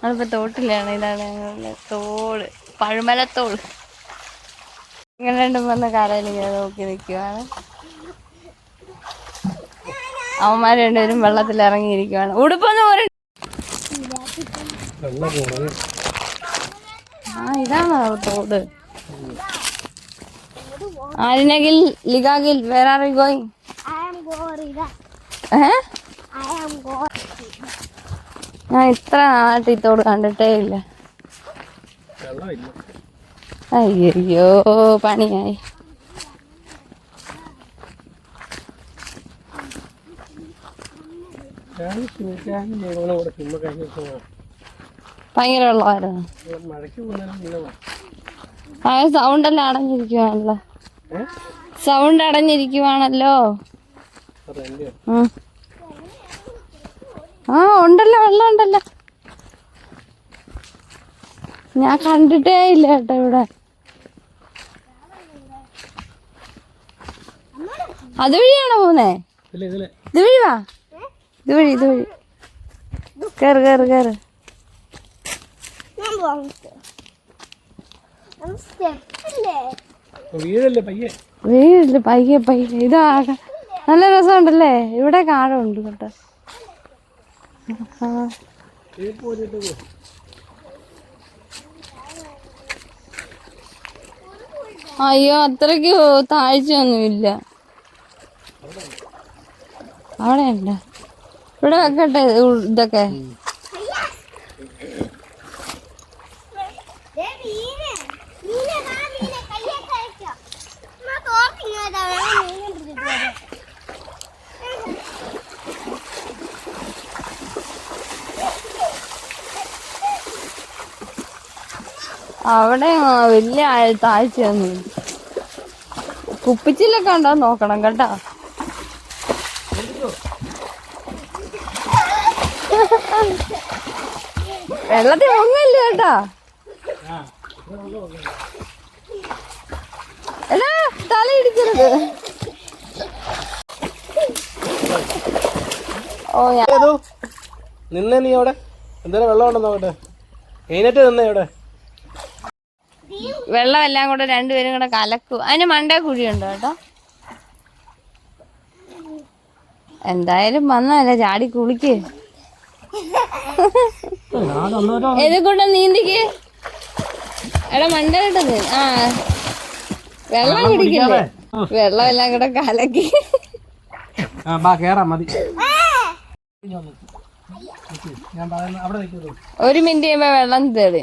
നമ്മളിപ്പോ തോട്ടിലാണ്. ഇതാണ് ഞങ്ങളുടെ തോട്. പഴുമലത്തോട് ഇങ്ങനെ രണ്ടും വന്ന കരയിലിങ്ങനെ നോക്കി നിൽക്കുവാണ് അവന്മാർ രണ്ടുപേരും വെള്ളത്തിൽ ഇറങ്ങിയിരിക്കുവാണ്. ഉടുപ്പൊന്നും ഒരു ആ ഇതാണോ തോട്? ആരിനെങ്കിൽ ലിഗാഗിൽ? വേറെ ആർ ഗോയിങ്. ഏ? ആം Gorilla. ഞാൻ ഇത്ര നാളായിട്ട് ഇത്തോട് തോട് കണ്ടിട്ടേ ഇല്ല. അയ്യോ പണിയായി. ഭയങ്കര വെള്ളമായിരുന്നു. ആ സൗണ്ട് എല്ലാം അടഞ്ഞിരിക്കുവാണല്ലോ. സൗണ്ട് അടഞ്ഞിരിക്കുവാണല്ലോ. ആ ഉണ്ടല്ലോ വെള്ളം ഉണ്ടല്ലോ. ഞാൻ കണ്ടിട്ടേ ഇല്ല കേട്ടോ ഇവിടെ. അതുവഴിയാണോ പോകുന്നേ പോന്നേ ഇത് ഇതുവഴി വാ. ഇതുവഴി ഇതുവഴി. കേറ് കേറ് കയറ് വീഴല്ലേ പയ്യെ? വീടില്ല പയ്യെ പയ്യെ. ഇതാ നല്ല രസമുണ്ടല്ലേ? ഇവിടെ കാടുണ്ട് കേട്ടോ. അയ്യോ അത്രയ്ക്ക് താഴ്ചയൊന്നുമില്ല. അവിടെ ഇവിടെ വെക്കട്ടെ ഇതൊക്കെ. അവിടെ വലിയ താഴ്ചയൊന്നും കുപ്പിച്ചിലൊക്കെ ഉണ്ടോ നോക്കണം കേട്ടോ. വെള്ളത്തിൽ ഒന്നുമില്ല കേട്ടാ. എടാ തല ഇടിക്കരുത്. ഓ ഞാൻ നിന്നേ നീ അവിടെ? എന്തേലും വെള്ളം ഉണ്ടോ നോക്കട്ടെ മെയിനായിട്ട് നിന്നേ അവിടെ വെള്ളം എല്ലാം കൂടെ രണ്ടുപേരും കൂടെ കലക്കു. അതിന് മണ്ടേ കുഴിയുണ്ടോ കേട്ടോ? എന്തായാലും വന്നല്ല ചാടി കുളിക്ക്. ഇത് കൂടെ നീന്തിക്ക്? എടാ മണ്ട മണ്ടയിട്ടത് ആ. വെള്ളം കുടിക്കില്ല വെള്ളം എല്ലാം കൂടെ കലക്കി. ഒരു മിനിറ്റ് കഴിയുമ്പോ വെള്ളം തേടി.